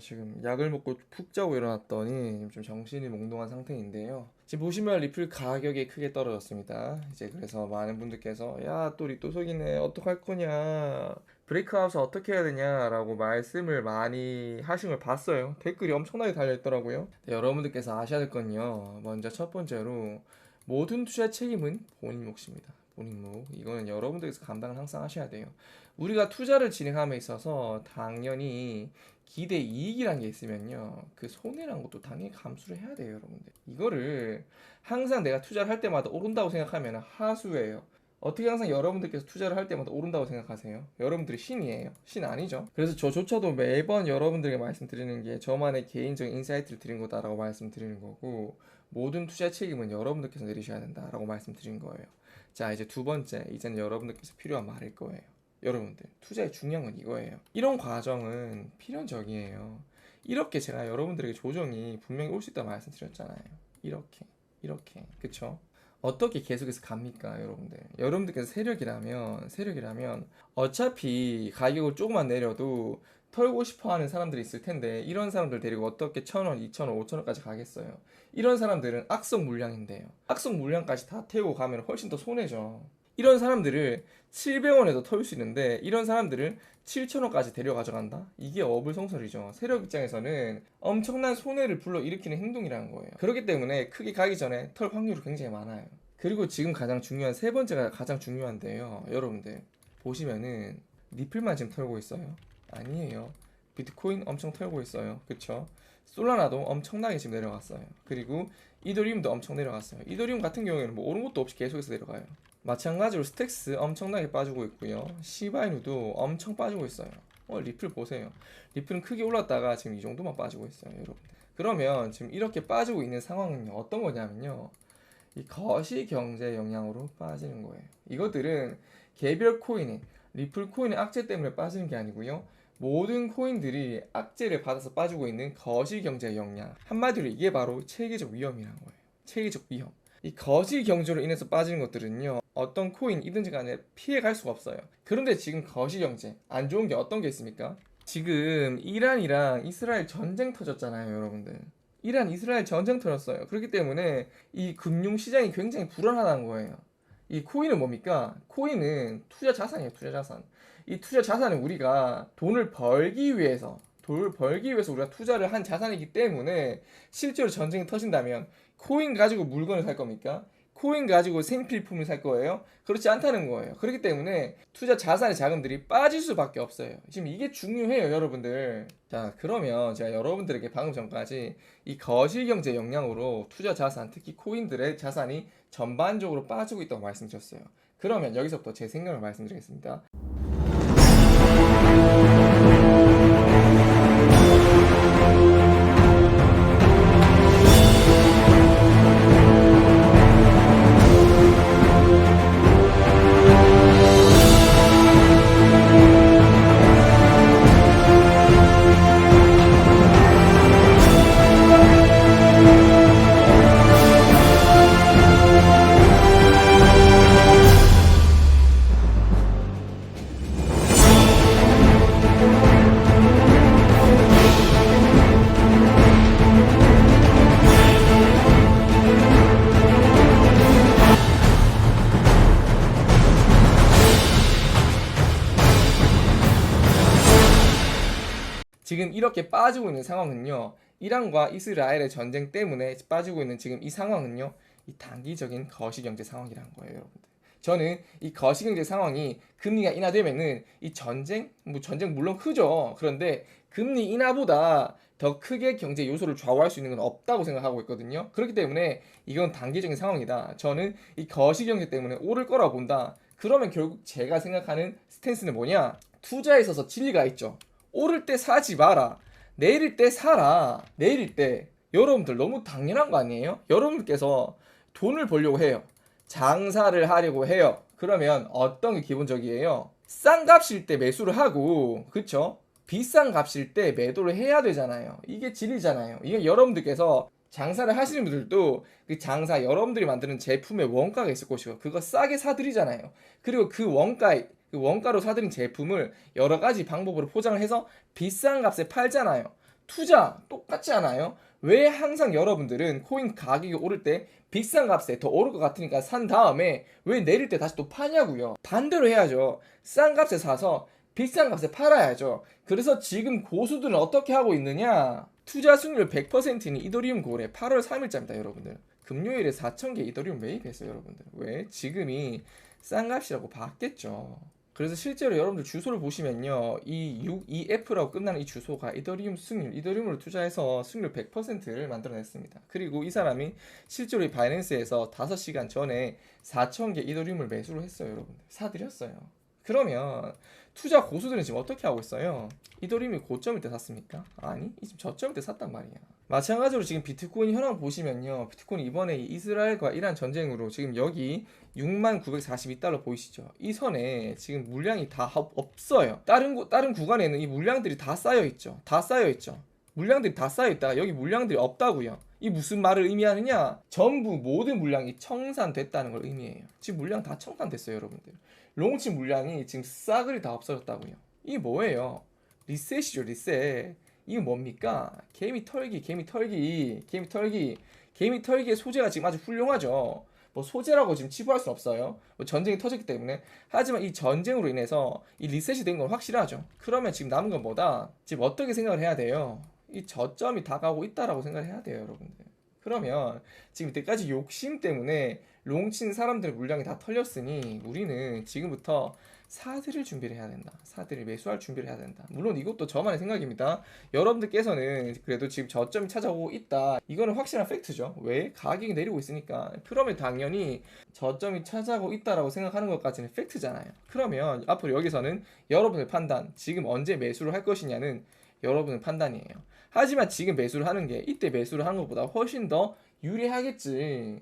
지금 약을 먹고 푹 자고 일어났더니 좀 정신이 몽롱한 상태인데요. 지금 보시면 리플 가격이 크게 떨어졌습니다. 이제 그래서 많은 분들께서 야 또 리또 속이네 어떡할 거냐 브레이크아웃 어떻게 해야 되냐라고 말씀을 많이 하신 걸 봤어요. 댓글이 엄청나게 달려있더라고요. 네, 여러분들께서 아셔야 될 건요. 먼저 첫 번째로 모든 투자 책임은 본인 몫입니다. 몫. 이거는 여러분들께서 감당을 항상 하셔야 돼요. 우리가 투자를 진행함에 있어서 당연히 기대 이익이란 게 있으면요. 그 손해란 것도 당연히 감수를 해야 돼요, 여러분들. 이거를 항상 내가 투자를 할 때마다 오른다고 생각하면 하수예요. 어떻게 항상 여러분들께서 투자를 할 때마다 오른다고 생각하세요? 여러분들이 신이에요. 신 아니죠. 그래서 저조차도 매번 여러분들에게 말씀드리는 게 저만의 개인적인 인사이트를 드린 거다라고 말씀드리는 거고 모든 투자 책임은 여러분들께서 내리셔야 된다라고 말씀드린 거예요. 자, 이제 두 번째, 이제는 여러분들께서 필요한 말일 거예요. 여러분들, 투자의 중요한 건 이거예요. 이런 과정은 필연적이에요. 이렇게 제가 여러분들에게 조정이 분명히 올 수 있다고 말씀드렸잖아요. 이렇게, 이렇게, 그쵸? 어떻게 계속해서 갑니까, 여러분들? 여러분들께서 세력이라면, 세력이라면, 어차피 가격을 조금만 내려도 털고 싶어 하는 사람들이 있을 텐데, 이런 사람들 데리고 어떻게 천 원, 이천 원, 오천 원까지 가겠어요? 이런 사람들은 악성 물량인데요. 악성 물량까지 다 태우고 가면 훨씬 더 손해죠. 이런 사람들을 700원에도 털수 있는데 이런 사람들을 7,000원까지 데려가져간다? 이게 어불성설이죠. 세력 입장에서는 엄청난 손해를 불러 일으키는 행동이라는 거예요. 그렇기 때문에 크게 가기 전에 털 확률이 굉장히 많아요. 그리고 지금 가장 중요한 세 번째가 가장 중요한데요. 여러분들 보시면은 리플만 지금 털고 있어요. 아니에요. 비트코인 엄청 털고 있어요. 그쵸? 솔라나도 엄청나게 지금 내려갔어요. 그리고 이더리움도 엄청 내려갔어요. 이더리움 같은 경우에는 뭐 오른 것도 없이 계속해서 내려가요. 마찬가지로 스택스 엄청나게 빠지고 있고요. 시바이누도 엄청 빠지고 있어요. 어, 리플 보세요. 리플은 크게 올랐다가 지금 이 정도만 빠지고 있어요, 여러분. 그러면 지금 이렇게 빠지고 있는 상황은 어떤 거냐면요. 이 거시 경제 영향으로 빠지는 거예요. 이것들은 개별 코인의 리플 코인의 악재 때문에 빠지는 게 아니고요. 모든 코인들이 악재를 받아서 빠지고 있는 거시 경제 영향. 한마디로 이게 바로 체계적 위험이라는 거예요. 체계적 위험. 이 거시 경제로 인해서 빠지는 것들은요. 어떤 코인이든지 간에 피해 갈 수가 없어요. 그런데 지금 거시 경제 안 좋은 게 어떤 게 있습니까? 지금 이란이랑 이스라엘 전쟁 터졌잖아요, 여러분들. 이란 이스라엘 전쟁 터졌어요. 그렇기 때문에 이 금융 시장이 굉장히 불안하다는 거예요. 이 코인은 뭡니까? 코인은 투자 자산이에요, 투자 자산. 이 투자 자산은 우리가 돈을 벌기 위해서 돈을 벌기 위해서 우리가 투자를 한 자산이기 때문에 실제로 전쟁이 터진다면 코인 가지고 물건을 살 겁니까? 코인 가지고 생필품을 살 거예요? 그렇지 않다는 거예요. 그렇기 때문에 투자 자산의 자금들이 빠질 수밖에 없어요. 지금 이게 중요해요, 여러분들. 자, 그러면 제가 여러분들에게 방금 전까지 이 거실 경제 영향으로 투자 자산, 특히 코인들의 자산이 전반적으로 빠지고 있다고 말씀드렸어요. 그러면 여기서부터 제 생각을 말씀드리겠습니다. 지금 이렇게 빠지고 있는 상황은요. 이란과 이스라엘의 전쟁 때문에 빠지고 있는 지금 이 상황은요. 이 단기적인 거시경제 상황이라는 거예요, 여러분들. 저는 이 거시경제 상황이 금리가 인하되면은 이 전쟁, 뭐 전쟁 물론 크죠. 그런데 금리 인하보다 더 크게 경제 요소를 좌우할 수 있는 건 없다고 생각하고 있거든요. 그렇기 때문에 이건 단기적인 상황이다. 저는 이 거시경제 때문에 오를 거라고 본다. 그러면 결국 제가 생각하는 스탠스는 뭐냐? 투자에 있어서 진리가 있죠. 오를 때 사지 마라. 내릴 때 사라. 내릴 때 여러분들 너무 당연한 거 아니에요? 여러분께서 돈을 벌려고 해요. 장사를 하려고 해요. 그러면 어떤 게 기본적이에요? 싼 값일 때 매수를 하고, 그쵸? 비싼 값일 때 매도를 해야 되잖아요. 이게 진리잖아요. 이게 여러분들께서 장사를 하시는 분들도 그 장사 여러분들이 만드는 제품의 원가가 있을 것이고 그거 싸게 사드리잖아요. 그리고 그 원가에 그 원가로 사드린 제품을 여러 가지 방법으로 포장을 해서 비싼 값에 팔잖아요. 투자 똑같지 않아요? 왜 항상 여러분들은 코인 가격이 오를 때 비싼 값에 더 오를 것 같으니까 산 다음에 왜 내릴 때 다시 또 파냐고요? 반대로 해야죠. 싼 값에 사서 비싼 값에 팔아야죠. 그래서 지금 고수들은 어떻게 하고 있느냐? 투자 승률 100%인 이더리움 고래 8월 3일자입니다, 여러분들. 금요일에 4,000개 이더리움 매입했어요, 여러분들. 왜? 지금이 싼 값이라고 봤겠죠. 그래서 실제로 여러분들 주소를 보시면요. 이 6EF라고 끝나는 이 주소가 이더리움 승률, 이더리움으로 투자해서 승률 100%를 만들어냈습니다. 그리고 이 사람이 실제로 이 바이낸스에서 5시간 전에 4,000개 이더리움을 매수를 했어요, 여러분들. 사드렸어요. 그러면 투자 고수들은 지금 어떻게 하고 있어요? 이더리움이 고점일 때 샀습니까? 아니, 지금 저점일 때 샀단 말이야. 마찬가지로 지금 비트코인 현황 보시면요. 비트코인 이번에 이 이스라엘과 이란 전쟁으로 지금 여기 6만 942달러 보이시죠? 이 선에 지금 물량이 다 없- 없어요. 다른 구, 다른 구간에는 이 물량들이 다 쌓여 있죠. 다 쌓여 있죠. 물량들이 다 쌓여 있다가 여기 물량들이 없다고요. 이 무슨 말을 의미하느냐? 전부 모든 물량이 청산됐다는 걸 의미해요. 지금 물량 다 청산됐어요, 여러분들. 롱치 물량이 지금 싸그리 다 없어졌다고요. 이게 뭐예요? 리셋이죠, 리셋. 이게 뭡니까? 개미 털기, 개미 털기, 개미 털기, 개미 털기의 소재가 지금 아주 훌륭하죠. 뭐 소재라고 지금 치부할 수 없어요. 뭐 전쟁이 터졌기 때문에. 하지만 이 전쟁으로 인해서 이 리셋이 된 건 확실하죠. 그러면 지금 남은 건 뭐다? 지금 어떻게 생각을 해야 돼요? 이 저점이 다가오고 있다라고 생각을 해야 돼요, 여러분들. 그러면 지금 이때까지 욕심 때문에 롱친 사람들의 물량이 다 털렸으니 우리는 지금부터 사들일 준비를 해야 된다. 사들일 매수할 준비를 해야 된다. 물론 이것도 저만의 생각입니다. 여러분들께서는 그래도 지금 저점이 찾아오고 있다. 이거는 확실한 팩트죠. 왜? 가격이 내리고 있으니까. 그러면 당연히 저점이 찾아오고 있다라고 생각하는 것까지는 팩트잖아요. 그러면 앞으로 여기서는 여러분의 판단, 지금 언제 매수를 할 것이냐는 여러분의 판단이에요. 하지만 지금 매수를 하는 게 이때 매수를 하는 것보다 훨씬 더 유리하겠지.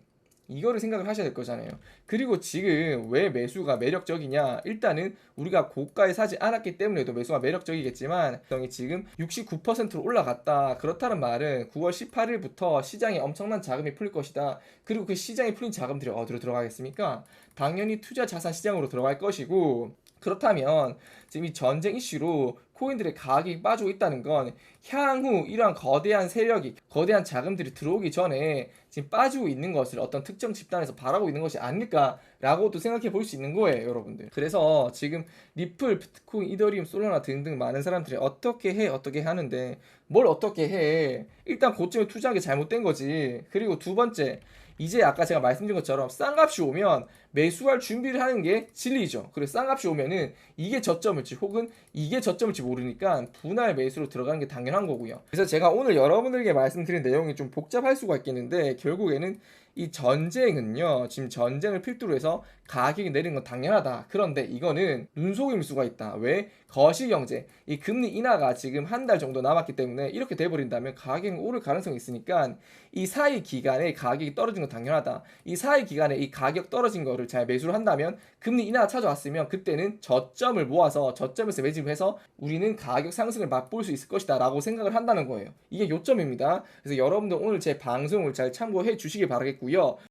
이거를 생각을 하셔야 될 거잖아요. 그리고 지금 왜 매수가 매력적이냐? 일단은 우리가 고가에 사지 않았기 때문에도 매수가 매력적이겠지만 이 지금 69%로 올라갔다. 그렇다는 말은 9월 18일부터 시장에 엄청난 자금이 풀릴 것이다. 그리고 그 시장에 풀린 자금들이 어디로 들어가겠습니까? 당연히 투자 자산 시장으로 들어갈 것이고 그렇다면 지금 이 전쟁 이슈로 코인들의 가격이 빠지고 있다는 건 향후 이러한 거대한 세력이 거대한 자금들이 들어오기 전에 지금 빠지고 있는 것을 어떤 특정 집단에서 바라고 있는 것이 아닐까라고도 생각해 볼 수 있는 거예요, 여러분들. 그래서 지금 리플, 비트코인, 이더리움, 솔라나 등등 많은 사람들이 어떻게 해, 어떻게 하는데 뭘 어떻게 해? 일단 고점에 투자한 게 잘못된 거지. 그리고 두 번째, 이제 아까 제가 말씀드린 것처럼 싼 값이 오면 매수할 준비를 하는 게 진리죠. 그래서 싼 값이 오면은 이게 저점일지 혹은 이게 저점일지 모르니까 분할 매수로 들어가는 게 당연한 거고요. 그래서 제가 오늘 여러분들에게 말씀드린 내용이 좀 복잡할 수가 있겠는데 결국에는 이 전쟁은요, 지금 전쟁을 필두로 해서 가격이 내리는 건 당연하다. 그런데 이거는 눈속임 수가 있다. 왜? 거시경제, 이 금리 인하가 지금 한 달 정도 남았기 때문에 이렇게 돼버린다면 가격이 오를 가능성이 있으니까 이 사이 기간에 가격이 떨어진 건 당연하다. 이 사이 기간에 이 가격 떨어진 거를 잘 매수를 한다면 금리 인하가 찾아왔으면 그때는 저점을 모아서 저점에서 매집을 해서 우리는 가격 상승을 맛볼 수 있을 것이다 라고 생각을 한다는 거예요. 이게 요점입니다. 그래서 여러분들 오늘 제 방송을 잘 참고해 주시기 바라겠고요.